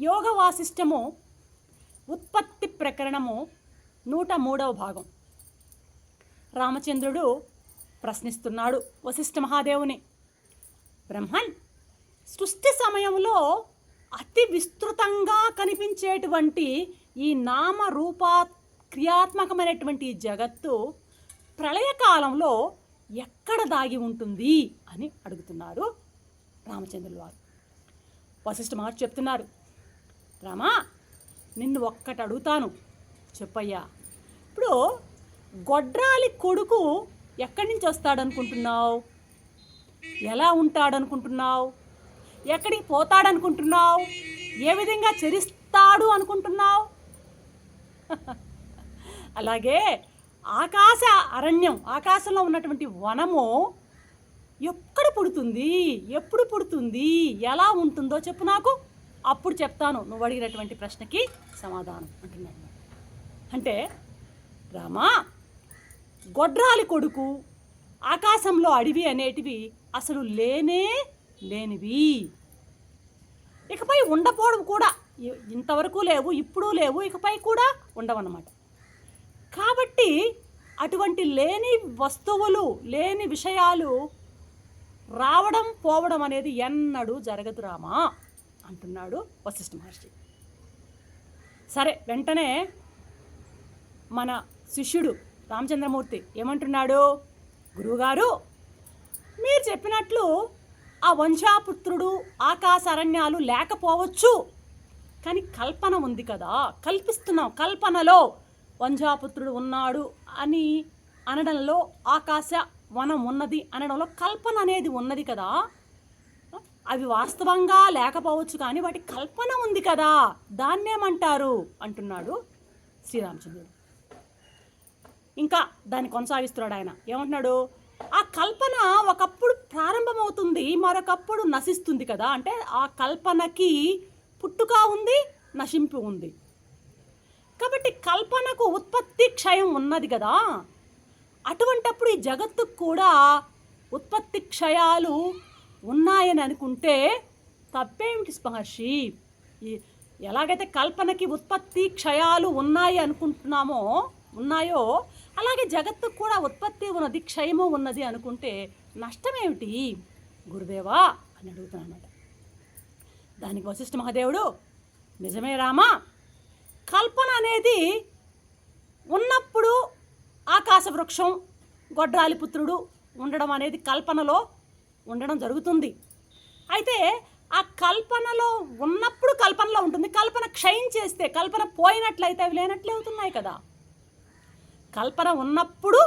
యోగ వాసిష్టము ఉత్పత్తి ప్రకరణము నూట మూడవ భాగం. రామచంద్రుడు ప్రశ్నిస్తున్నాడు వశిష్ఠ మహాదేవుని బ్రహ్మన్ సృష్టి సమయంలో అతి విస్తృతంగా కనిపించేటువంటి ఈ నామ రూపా క్రియాత్మకమైనటువంటి జగత్తు ప్రళయకాలంలో ఎక్కడ దాగి ఉంటుంది అని అడుగుతున్నారు రామచంద్రుల వారు. వశిష్ఠ మహర్షి చెప్తున్నారు రామా నిన్ను ఒక్కటి అడుగుతాను. చెప్పయ్యా. ఇప్పుడు గొడ్రాలి కొడుకు ఎక్కడి నుంచి వస్తాడనుకుంటున్నావు? ఎలా ఉంటాడనుకుంటున్నావు? ఎక్కడికి పోతాడనుకుంటున్నావు? ఏ విధంగా చరిస్తాడు అనుకుంటున్నావు? అలాగే ఆకాశ అరణ్యం ఆకాశంలో ఉన్నటువంటి వనము ఎక్కడ పుడుతుంది? ఎప్పుడు పుడుతుంది? ఎలా ఉంటుందో చెప్పు నాకు. అప్పుడు చెప్తాను నువ్వు అడిగినటువంటి ప్రశ్నకి సమాధానం అంటున్నాను అంటే రామా గొడ్రాలి కొడుకు ఆకాశంలో అడవి అనేటివి అసలు లేనే లేనివి. ఇకపై ఉండపోవడం కూడా ఇంతవరకు లేవు ఇప్పుడు లేవు ఇకపై కూడా ఉండవన్నమాట. కాబట్టి అటువంటి లేని వస్తువులు లేని విషయాలు రావడం పోవడం అనేది ఎన్నడూ జరగదు రామా. అంటున్నాడు వశిష్ఠ మహర్షి. సరే వెంటనే మన శిష్యుడు రామచంద్రమూర్తి ఏమంటున్నాడు? గురువుగారు మీరు చెప్పినట్లు ఆ వంశాపుత్రుడు ఆకాశ అరణ్యాలు లేకపోవచ్చు. కానీ కల్పన ఉంది కదా కల్పిస్తున్నాం కల్పనలో వంశాపుత్రుడు ఉన్నాడు అని అనడంలో ఆకాశ వనం ఉన్నది అనడంలో కల్పన అనేది ఉన్నది కదా. అవి వాస్తవంగా లేకపోవచ్చు కానీ వాటి కల్పన ఉంది కదా దాన్నేమంటారు అంటున్నాడు శ్రీరామచంద్రుడు. ఇంకా దాన్ని కొనసాగిస్తున్నాడు ఆయన. ఏమంటున్నాడు? ఆ కల్పన ఒకప్పుడు ప్రారంభమవుతుంది మరొకప్పుడు నశిస్తుంది కదా. అంటే ఆ కల్పనకి పుట్టుక ఉంది నశింపు ఉంది. కాబట్టి కల్పనకు ఉత్పత్తి క్షయం ఉన్నది కదా. అటువంటప్పుడు ఈ జగత్తుకు కూడా ఉత్పత్తి క్షయాలు ఉన్నాయని అనుకుంటే తప్పేమిటి మహర్షి ఈ- ఎలాగైతే కల్పనకి ఉత్పత్తి క్షయాలు ఉన్నాయి అనుకుంటున్నామో ఉన్నాయో అలాగే జగత్తు కూడా ఉత్పత్తి ఉన్నది క్షయము ఉన్నది అనుకుంటే నష్టమేమిటి? గురుదేవా అని అడుగుతున్నానమాట. దానికి వశిష్ఠ మహాదేవుడు నిజమే రామా కల్పన అనేది ఉన్నప్పుడు ఆకాశ వృక్షం గొడ్రాలి పుత్రుడు ఉండడం అనేది కల్పనలో ఉండడం జరుగుతుంది. అయితే ఆ కల్పనలో ఉన్నప్పుడు కల్పనలో ఉంటుంది. కల్పన క్షయం చేస్తే కల్పన పోయినట్లయితే అవి లేనట్లే అవుతున్నాయి కదా. కల్పన ఉన్నప్పుడు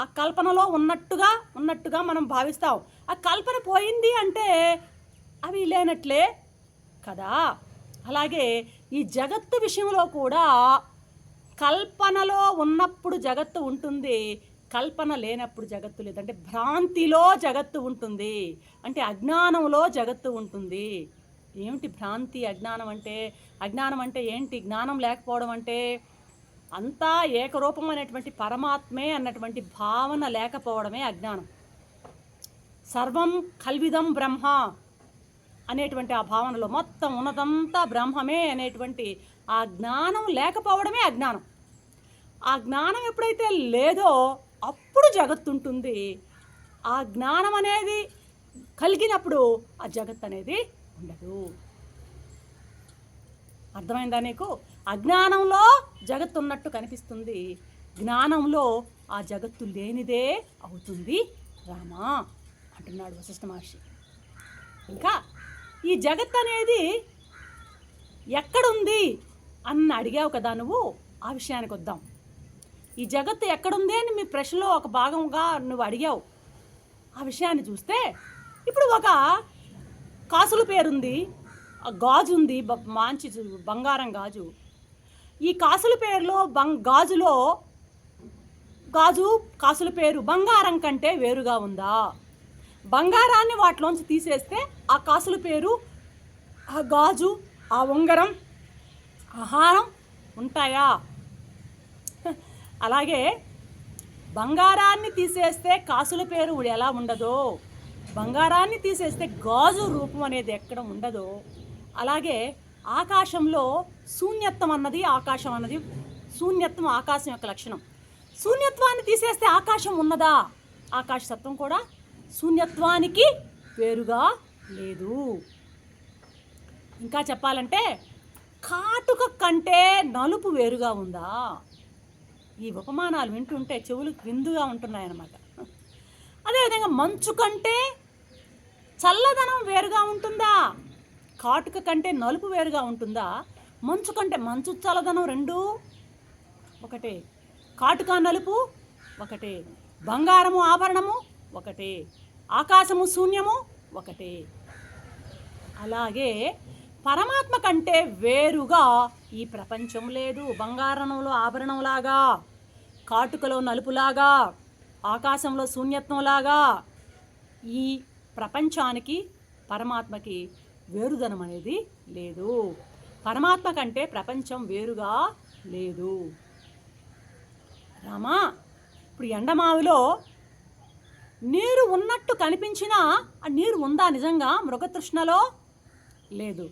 ఆ కల్పనలో ఉన్నట్టుగా ఉన్నట్టుగా మనం భావిస్తాం. ఆ కల్పన పోయింది అంటే అవి లేనట్లే కదా. అలాగే ఈ జగత్తు విషయంలో కూడా కల్పనలో ఉన్నప్పుడు జగత్తు ఉంటుంది. కల్పన లేనప్పుడు జగత్తు లేదు. అంటే భ్రాంతిలో జగత్తు ఉంటుంది. అంటే అజ్ఞానంలో జగత్తు ఉంటుంది. ఏమిటి భ్రాంతి? అజ్ఞానం అంటే అజ్ఞానం అంటే ఏంటి? జ్ఞానం లేకపోవడం అంటే అంతా ఏకరూపం అనేటువంటి పరమాత్మే అన్నటువంటి భావన లేకపోవడమే అజ్ఞానం. సర్వం కల్విదం బ్రహ్మ అనేటువంటి ఆ భావనలో మొత్తం ఉన్నదంతా బ్రహ్మమే అనేటువంటి ఆ జ్ఞానం లేకపోవడమే అజ్ఞానం. ఆ జ్ఞానం ఎప్పుడైతే లేదో అప్పుడు జగత్తు ఉంటుంది ఆ జ్ఞానం అనేది కలిగినప్పుడు ఆ జగత్ అనేది ఉండదు. అర్థమైందా నీకు? అజ్ఞానంలో జగత్తు ఉన్నట్టు కనిపిస్తుంది. జ్ఞానంలో ఆ జగత్తు లేనిదే అవుతుంది రామా అంటున్నాడు వశిష్ఠ మహర్షి. ఇంకా ఈ జగత్ అనేది ఎక్కడుంది అని అడిగావు కదా నువ్వు? ఆ విషయానికి వద్దాం. ఈ జగత్తు ఎక్కడుంది అని మీ ప్రశ్నలో ఒక భాగంగా నువ్వు అడిగావు. ఆ విషయాన్ని చూస్తే ఇప్పుడు ఒక కాసుల పేరుంది ఆ గాజు ఉంది మంచి బంగారం గాజు. ఈ కాసుల పేరులో బంగ్ గాజులో గాజు కాసుల పేరు బంగారం కంటే వేరుగా ఉందా? బంగారాన్ని వాటిలోంచి తీసేస్తే ఆ కాసుల పేరు ఆ గాజు ఆ ఉంగరం ఆహారం ఉంటాయా? అలాగే బంగారాన్ని తీసేస్తే కాసుల పేరు ఎలా ఉండదో బంగారాన్ని తీసేస్తే గాజు రూపం అనేది ఎక్కడ ఉండదో అలాగే ఆకాశంలో శూన్యత్వం అన్నది ఆకాశం అన్నది శూన్యత్వం ఆకాశం యొక్క లక్షణం. శూన్యత్వాన్ని తీసేస్తే ఆకాశం ఉన్నదా? ఆకాశతత్వం కూడా శూన్యత్వానికి వేరుగా లేదు. ఇంకా చెప్పాలంటే కాటుక కంటే నలుపు వేరుగా ఉందా? ఈ ఉపమానాలు వింటుంటే చెవులు విందుగా ఉంటున్నాయన్నమాట. అదేవిధంగా మంచు కంటే చల్లదనం వేరుగా ఉంటుందా? కాటుక కంటే నలుపు వేరుగా ఉంటుందా? మంచు కంటే మంచు చల్లదనం రెండు ఒకటే. కాటుక నలుపు ఒకటే. బంగారము ఆభరణము ఒకటే. ఆకాశము శూన్యము ఒకటే. అలాగే పరమాత్మ కంటే వేరుగా ఈ ప్రపంచం లేదు. బంగారంలో ఆభరణంలాగా కాటుకలో నలుపులాగా ఆకాశంలో శూన్యత్వంలాగా ఈ ప్రపంచానికి పరమాత్మకి వేరుదనం అనేది లేదు. పరమాత్మ కంటే ప్రపంచం వేరుగా లేదు. రామా ఇప్పుడు ఎండమావిలో నీరు ఉన్నట్టు కనిపించినా ఆ నీరు ఉందా నిజంగా? మృగతృష్ణలో లేదు.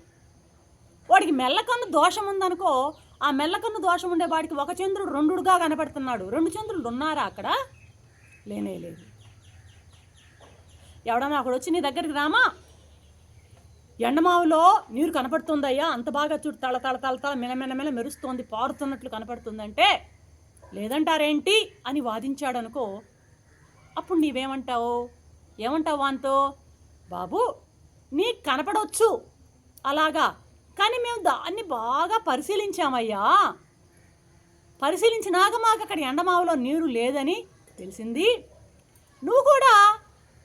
వాడికి మెల్లకన్ను దోషం ఉందనుకో ఆ మెల్లకన్ను దోషం ఉండే వాడికి ఒక చంద్రుడు రెండుగా కనపడుతున్నాడు. రెండు చంద్రులు ఉన్నారా అక్కడ? లేనే లేదు. ఎవడన్నా అక్కడ వచ్చి నీ దగ్గరికి రామా? ఎండమావులో నీరు కనపడుతుందయ్యా అంత బాగా చూడు తల తల తల తల మెలమెలమెల మెరుస్తోంది పారుతున్నట్లు కనపడుతుందంటే లేదంటారేంటి అని వాదించాడు అనుకో అప్పుడు నీవేమంటావు? ఏమంటావు వాంతో? బాబు నీకు కనపడవచ్చు అలాగా కానీ మేము దాన్ని బాగా పరిశీలించామయ్యా. పరిశీలించినాక మాకు అక్కడ ఎండమావలో నీరు లేదని తెలిసింది. నువ్వు కూడా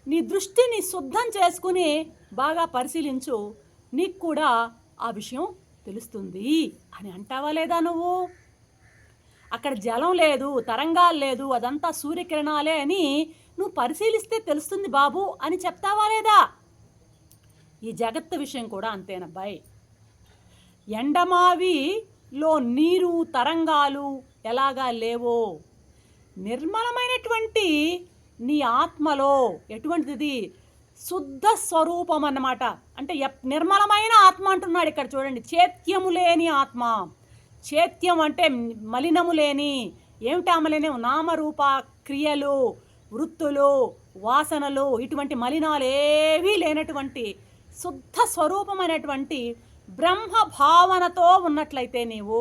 నీ దృష్టిని శుద్ధం చేసుకుని బాగా పరిశీలించు. నీకు కూడా ఆ విషయం తెలుస్తుంది అని అంటావా లేదా నువ్వు? అక్కడ జలం లేదు తరంగాలు లేదు అదంతా సూర్యకిరణాలే అని నువ్వు పరిశీలిస్తే తెలుస్తుంది బాబు అని చెప్తావా లేదా? ఈ జగత్తు విషయం కూడా అంతేనబ్బాయి. ఎండమావిలో నీరు తరంగాలు ఎలాగా లేవో? నిర్మలమైనటువంటి నీ ఆత్మలో ఎటువంటిది? శుద్ధ స్వరూపం అన్నమాట. అంటే ఎప్- నిర్మలమైన ఆత్మ అంటున్నాడు ఇక్కడ చూడండి. చేత్యము లేని ఆత్మ. చేత్యం అంటే మలినము లేని ఏమిటి అమలేని నామరూప క్రియలు వృత్తులు వాసనలు ఇటువంటి మలినాలు ఏవీ లేనటువంటి శుద్ధ స్వరూపమైనటువంటి బ్రహ్మ భావనతో ఉన్నట్లయితే నీవు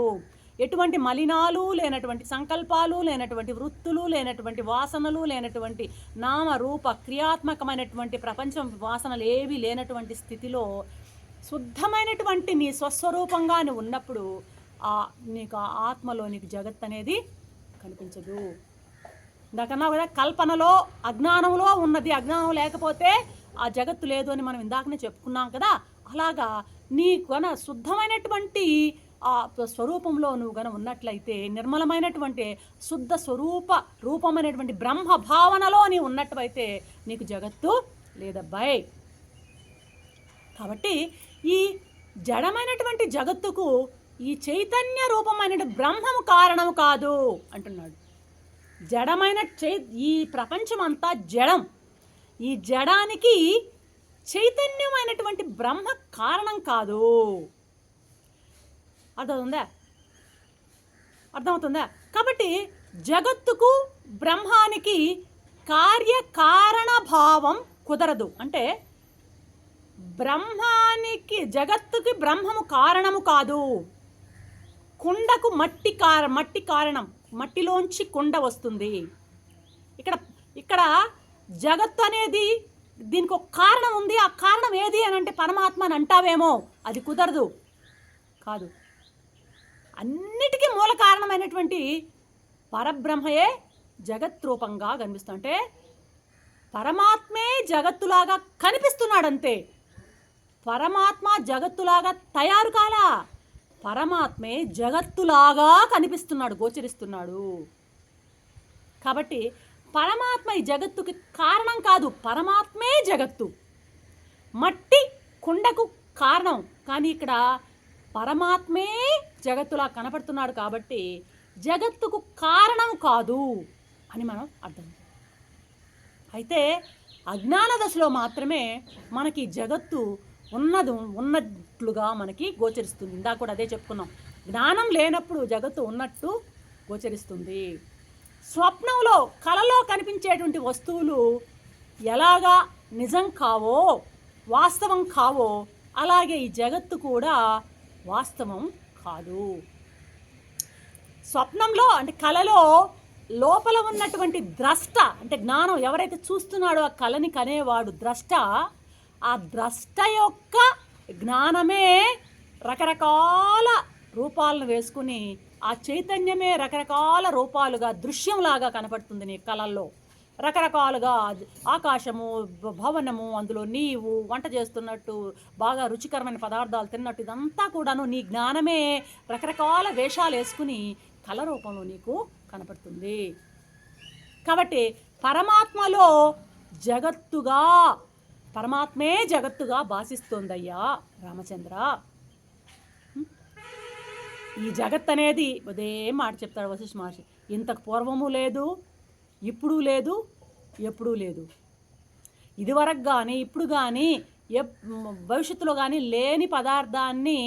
ఎటువంటి మలినాలు లేనటువంటి సంకల్పాలు లేనటువంటి వృత్తులు లేనటువంటి వాసనలు లేనటువంటి నామరూప క్రియాత్మకమైనటువంటి ప్రపంచం వాసనలు ఏవి లేనటువంటి స్థితిలో శుద్ధమైనటువంటి నీ స్వస్వరూపంగా నువ్వు ఉన్నప్పుడు ఆ నీకు ఆ ఆత్మలో నీకు జగత్ అనేది కనిపించదు. ఇందాకన్నా కదా కల్పనలో అజ్ఞానంలో ఉన్నది. అజ్ఞానం లేకపోతే ఆ జగత్తు లేదు అని మనం ఇందాకనే చెప్పుకున్నాం కదా. అలాగా నీ గన శుద్ధమైనటువంటి ఆ స్వరూపంలో నువ్వు గన ఉన్నట్లయితే నిర్మలమైనటువంటి శుద్ధ స్వరూప రూపమైనటువంటి బ్రహ్మ భావనలో నీ ఉన్నట్టువైతే నీకు జగత్తు లేదబ్బాయి. కాబట్టి ఈ జడమైనటువంటి జగత్తుకు ఈ చైతన్య రూపమైన బ్రహ్మము కారణము కాదు అంటున్నాడు. జడమైన చై ఈ ప్రపంచం అంతా జడం. ఈ జడానికి చైతన్యమైనటువంటి బ్రహ్మ కారణం కాదు. అర్థమవుతుందా? అర్థమవుతుందా? కాబట్టి జగత్తుకు బ్రహ్మానికి కార్యకారణ భావం కుదరదు. అంటే బ్రహ్మానికి జగత్తుకి బ్రహ్మము కారణము కాదు. కుండకు మట్టి కార మట్టి కారణం మట్టిలోంచి కుండ వస్తుంది. ఇక్కడ ఇక్కడ జగత్తు అనేది దీనికి ఒక కారణం ఉంది. ఆ కారణం ఏది అని అంటే పరమాత్మ అని అంటావేమో. అది కుదరదు. కాదు. అన్నిటికీ మూల కారణమైనటువంటి పరబ్రహ్మయే జగత్రూపంగా కనిపిస్తుంది అంటే పరమాత్మే జగత్తులాగా కనిపిస్తున్నాడు అంతే పరమాత్మ జగత్తులాగా తయారు కాలా. పరమాత్మే జగత్తులాగా కనిపిస్తున్నాడు గోచరిస్తున్నాడు. కాబట్టి పరమాత్మ ఈ జగత్తుకి కారణం కాదు. పరమాత్మే జగత్తు. మట్టి కుండకు కారణం. కానీ ఇక్కడ పరమాత్మే జగత్తులా కనపడుతున్నాడు కాబట్టి జగత్తుకు కారణం కాదు అని మనం అర్థం అయితే అజ్ఞాన దశలో మాత్రమే మనకి జగత్తు ఉన్నది ఉన్నట్లుగా మనకి గోచరిస్తుంది. ఇందాక కూడా అదే చెప్పుకున్నాం. జ్ఞానం లేనప్పుడు జగత్తు ఉన్నట్టు గోచరిస్తుంది. స్వప్నంలో కలలో కనిపించేటువంటి వస్తువులు ఎలాగా నిజం కావో వాస్తవం కావో అలాగే ఈ జగత్తు కూడా వాస్తవం కాదు. స్వప్నంలో అంటే కలలో లోపల ఉన్నటువంటి ద్రష్ట అంటే జ్ఞానం ఎవరైతే చూస్తున్నాడో ఆ కళని కనేవాడు ద్రష్ట ఆ ద్రష్ట యొక్క జ్ఞానమే రకరకాల రూపాలను వేసుకుని ఆ చైతన్యమే రకరకాల రూపాలుగా దృశ్యంలాగా కనపడుతుంది నీ కళల్లో. రకరకాలుగా ఆకాశము భవనము అందులో నీవు వంట చేస్తున్నట్టు బాగా రుచికరమైన పదార్థాలు తిన్నట్టు ఇదంతా కూడాను నీ జ్ఞానమే రకరకాల వేషాలు వేసుకుని కళ రూపంలో నీకు కనపడుతుంది. కాబట్టి పరమాత్మలో జగత్తుగా పరమాత్మే జగత్తుగా భాషిస్తోందయ్యా రామచంద్ర. ఈ జగత్ అనేది అదే మాట చెప్తాడు వశిష్ఠ మహర్షి. ఇంతకు పూర్వము లేదు ఇప్పుడు లేదు ఎప్పుడూ లేదు. ఇదివరకు కానీ ఇప్పుడు కానీ ఎప్ భవిష్యత్తులో కానీ లేని పదార్థాన్ని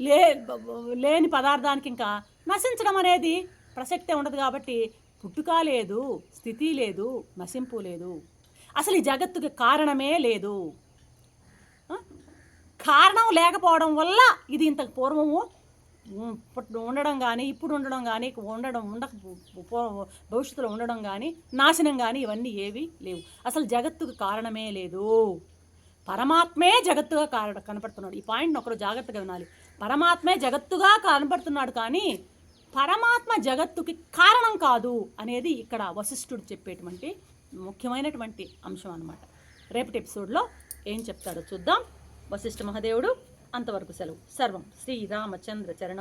లే లేని పదార్థానికి ఇంకా నశించడం అనేది ప్రసక్తే ఉండదు కాబట్టి పుట్టుక లేదు స్థితి లేదు నశింపు లేదు. అసలు ఈ జగత్తుకి కారణమే లేదు. కారణం లేకపోవడం వల్ల ఇది ఇంతకు పూర్వము. ఇప్పుడు ఉండడం కానీ ఇప్పుడు ఉండడం కానీ ఉండడం ఉండక భవిష్యత్తులో ఉండడం కానీ నాశనం కానీ ఇవన్నీ ఏవి లేవు. అసలు జగత్తుకు కారణమే లేదు. పరమాత్మే జగత్తుగా కారణ కనపడుతున్నాడు. ఈ పాయింట్ని ఒకరు జాగ్రత్తగా వినాలి. పరమాత్మే జగత్తుగా కనపడుతున్నాడు కానీ పరమాత్మ జగత్తుకి కారణం కాదు అనేది ఇక్కడ వశిష్ఠుడు చెప్పేటువంటి ముఖ్యమైనటువంటి అంశం అనమాట రేపటి ఎపిసోడ్లో ఏం చెప్తాడో చూద్దాం. వశిష్ఠ మహాదేవుడు. అంతవరకు సెలవు. సర్వం శ్రీరామచంద్ర చరణ